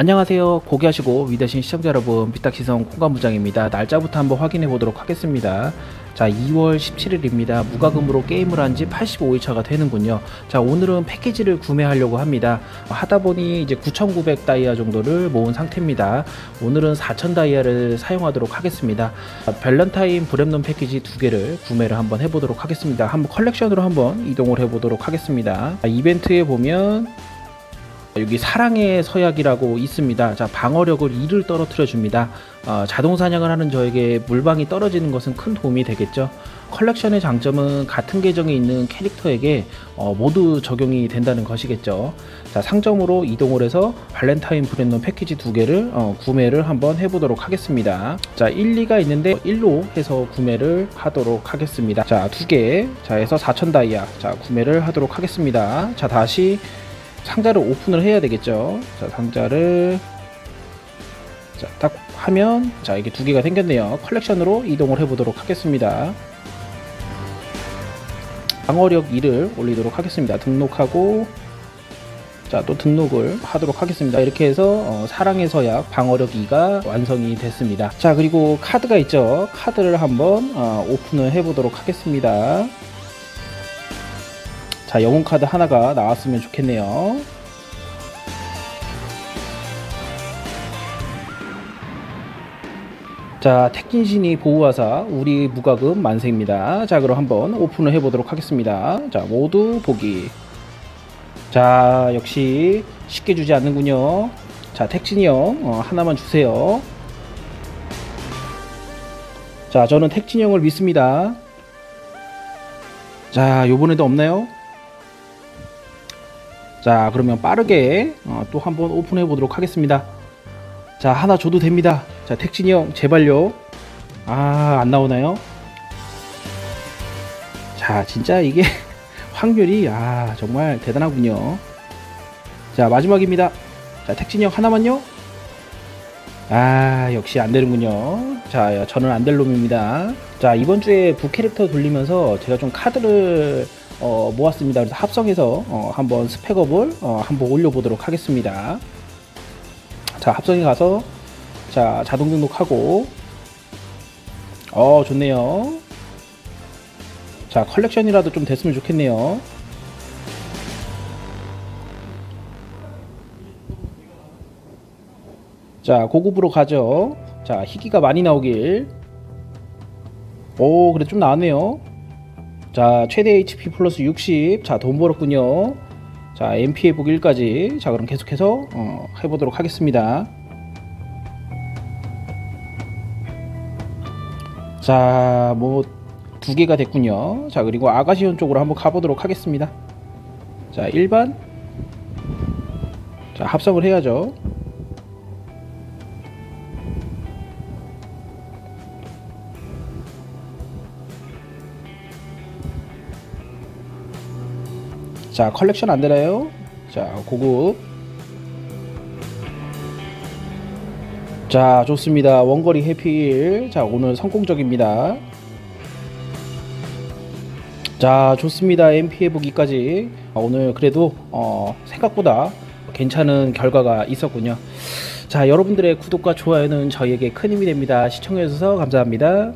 안녕하세요. 고귀하시고 위대신 시청자 여러분, 비딱시성 콩가무장입니다. 날짜부터 한번 확인해 보도록 하겠습니다. 자, 2월 17일입니다. 무과금으로 게임을 한 지 85일 차가 되는군요. 자, 오늘은 패키지를 구매하려고 합니다. 하다 보니 이제 9,900 다이아 정도를 모은 상태입니다. 오늘은 4,000 다이아를 사용하도록 하겠습니다. 밸런타인 브렘론 패키지 두 개를 구매를 한번 해보도록 하겠습니다. 한번 컬렉션으로 한번 이동을 해보도록 하겠습니다. 자, 이벤트에 보면 여기 사랑의 서약이라고 있습니다. 자, 방어력을 2를 떨어뜨려 줍니다. 어, 자동 사냥을 하는 저에게 물방이 떨어지는 것은 큰 도움이 되겠죠. 컬렉션의 장점은 같은 계정에 있는 캐릭터에게 어, 모두 적용이 된다는 것이겠죠. 자, 상점으로 이동을 해서 발렌타인 브랜드 패키지 두 개를 어, 구매를 한번 해보도록 하겠습니다. 자, 1, 2가 있는데 1로 해서 구매를 하도록 하겠습니다. 자, 두 개. 자, 해서 4,000 다이아. 자, 구매를 하도록 하겠습니다. 자, 다시 상자를 오픈을 해야 되겠죠. 자, 상자를 자, 딱 하면 자, 이게 두 개가 생겼네요. 컬렉션으로 이동을 해 보도록 하겠습니다. 방어력 2를 올리도록 하겠습니다. 등록하고 자, 또 등록을 하도록 하겠습니다. 이렇게 해서 어, 사랑의 서약 방어력 2가 완성이 됐습니다. 자, 그리고 카드가 있죠. 카드를 한번 어, 오픈을 해 보도록 하겠습니다. 자, 영웅 카드 하나가 나왔으면 좋겠네요. 자, 택진신이 보호하사 우리 무과금 만세입니다. 자, 그럼 한번 오픈을 해보도록 하겠습니다. 자, 모두 보기. 자, 역시 쉽게 주지 않는군요. 자, 택진이 형 어, 하나만 주세요. 자, 저는 택진이 형을 믿습니다. 자, 요번에도 없나요? 자, 그러면 빠르게 어, 또 한번 오픈해 보도록 하겠습니다. 자, 하나 줘도 됩니다. 자, 택진이 형, 제발요. 아, 안 나오나요? 자, 진짜 이게 확률이, 아, 정말 대단하군요. 자, 마지막입니다. 자, 택진이 형 하나만요. 아, 역시 안 되는군요. 자, 저는 안될 놈입니다. 자, 이번 주에 부캐릭터 돌리면서 제가 좀 카드를 어, 모았습니다. 그래서 합성해서 어, 한번 스펙업을 어, 한번 올려보도록 하겠습니다. 자, 합성에 가서 자, 자동 등록하고 어, 좋네요. 자, 컬렉션이라도 좀 됐으면 좋겠네요. 자, 고급으로 가죠. 자, 희귀가 많이 나오길. 오, 그래 좀 나왔네요. 자, 최대 HP 플러스 60. 자, 돈 벌었군요. 자, MP 회복 1까지. 자, 그럼 계속해서 어, 해보도록 하겠습니다. 자, 뭐 두 개가 됐군요. 자, 그리고 아가시온 쪽으로 한번 가보도록 하겠습니다. 자, 일반. 자, 합성을 해야죠. 자, 컬렉션 안 되나요? 자, 고급. 자, 좋습니다. 원거리 해피일. 자, 오늘 성공적입니다. 자, 좋습니다. MP 해보기까지. 아, 오늘 그래도, 어, 생각보다 괜찮은 결과가 있었군요. 자, 여러분들의 구독과 좋아요는 저희에게 큰 힘이 됩니다. 시청해주셔서 감사합니다.